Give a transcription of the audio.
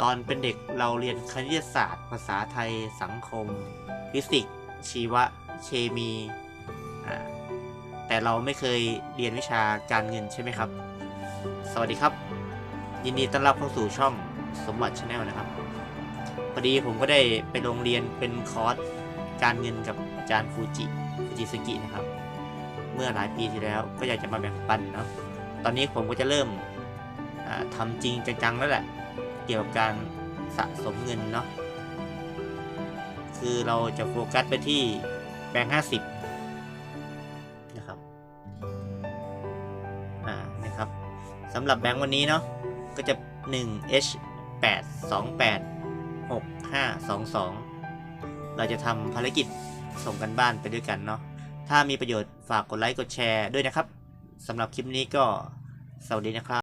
ตอนเป็นเด็กเราเรียนคณิตศาสตร์ ภาษาไทย สังคม ฟิสิกส์ ชีวะ เคมี แต่เราไม่เคยเรียนวิชาการเงินใช่ไหมครับ สวัสดีครับ ยินดีต้อนรับเข้าสู่ช่องสมบัติชาแนลนะครับ พอดีผมก็ได้ไปโรงเรียนเป็นคอร์สการเงินกับอาจารย์ฟูจิ ฟูจิสกินะครับ เมื่อหลายปีที่แล้วก็อยากจะมาแบ่งปันเนาะ ตอนนี้ผมก็จะเริ่มอ่าทำจริงจังๆแล้วแหละ กี่ยวกับการสะสมเงินเนาะคือเราจะโฟกัสไปที่แบงค์ห้าสิบนะครับอ่านะครับสำหรับแบงค์วันนี้เนาะก็จะ 1 H 8 2 8 6 5 2 2 เราจะทำภารกิจส่งกันบ้านไปด้วยกันเนาะถ้ามีประโยชน์ฝากกดไลค์กดแชร์ด้วยนะครับสำหรับคลิปนี้ก็สวัสดีนะครับ